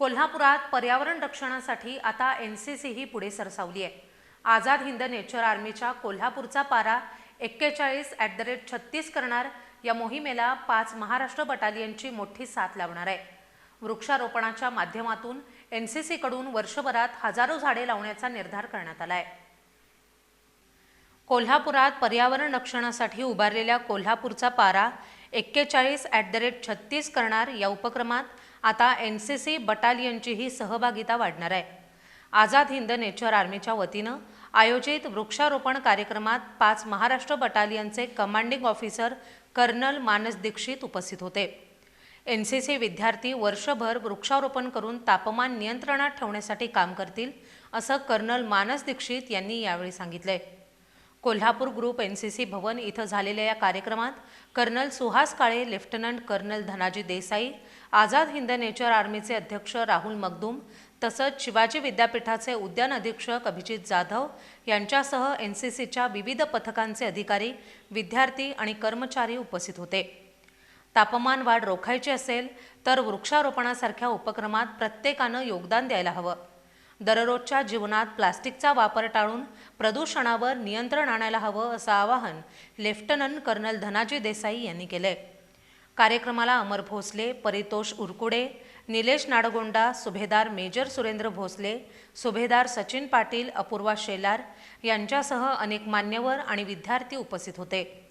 कोल्हापुरात पर्यावरण रक्षणासाठी आता एन सी सी ही पुढे सरसावली आहे. आझाद हिंद नेचर आर्मीच्या कोल्हापूरचा पारा एक्केचाळीस ॲट द रेट छत्तीस करणार. या मोहिमेला पाच महाराष्ट्र बटालियनची मोठी साथ लावणार आहे. वृक्षारोपणाच्या माध्यमातून एन सी सीकडून वर्षभरात हजारो झाडे लावण्याचा निर्धार करण्यात आला आहे कोल्हापुरात पर्यावरण रक्षणासाठी उभारलेल्या कोल्हापूरचा पारा एक्केचाळीस ॲट द रेट छत्तीस करणार या उपक्रमात आता एन सी सी बटालियनचीही सहभागिता वाढणार आहे. आझाद हिंद नेचर आर्मीच्या वतीनं आयोजित वृक्षारोपण कार्यक्रमात पाच Maharashtra बटालियनचे commanding officer colonel Manas Dikshit उपस्थित होते. एन सी सी विद्यार्थी वर्षभर वृक्षारोपण करून तापमान नियंत्रणात ठेवण्यासाठी काम करतील असं कर्नल मानस दीक्षित यांनी यावेळी सांगितलंय. Kolhapur group N C C भवन इथं झालेल्या या कार्यक्रमात colonel Suhas Kale lieutenant colonel Dhanaji Desai Azad Hind Nature आर्मीचे अध्यक्ष राहुल मगदूम तसंच शिवाजी विद्यापीठाचे उद्यान अधीक्षक अभिजित जाधव यांच्यासह एन सी सीच्या विविध पथकांचे अधिकारी विद्यार्थी आणि कर्मचारी उपस्थित होते. तापमान वाढ रोखायची असेल तर वृक्षारोपणासारख्या उपक्रमात प्रत्येकानं योगदान द्यायला हवं. दररोजच्या जीवनात प्लास्टिकचा वापर टाळून प्रदूषणावर नियंत्रण आणायला हवं असं आवाहन लेफ्टनंट कर्नल धनाजी देसाई यांनी केलंय. कार्यक्रमाला अमर भोसले परितोष उरकुडे निलेश नाडगोंडा सुभेदार मेजर सुरेंद्र भोसले सुभेदार सचिन पाटील अपूर्वा शेलार यांच्यासह अनेक मान्यवर आणि विद्यार्थी उपस्थित होते.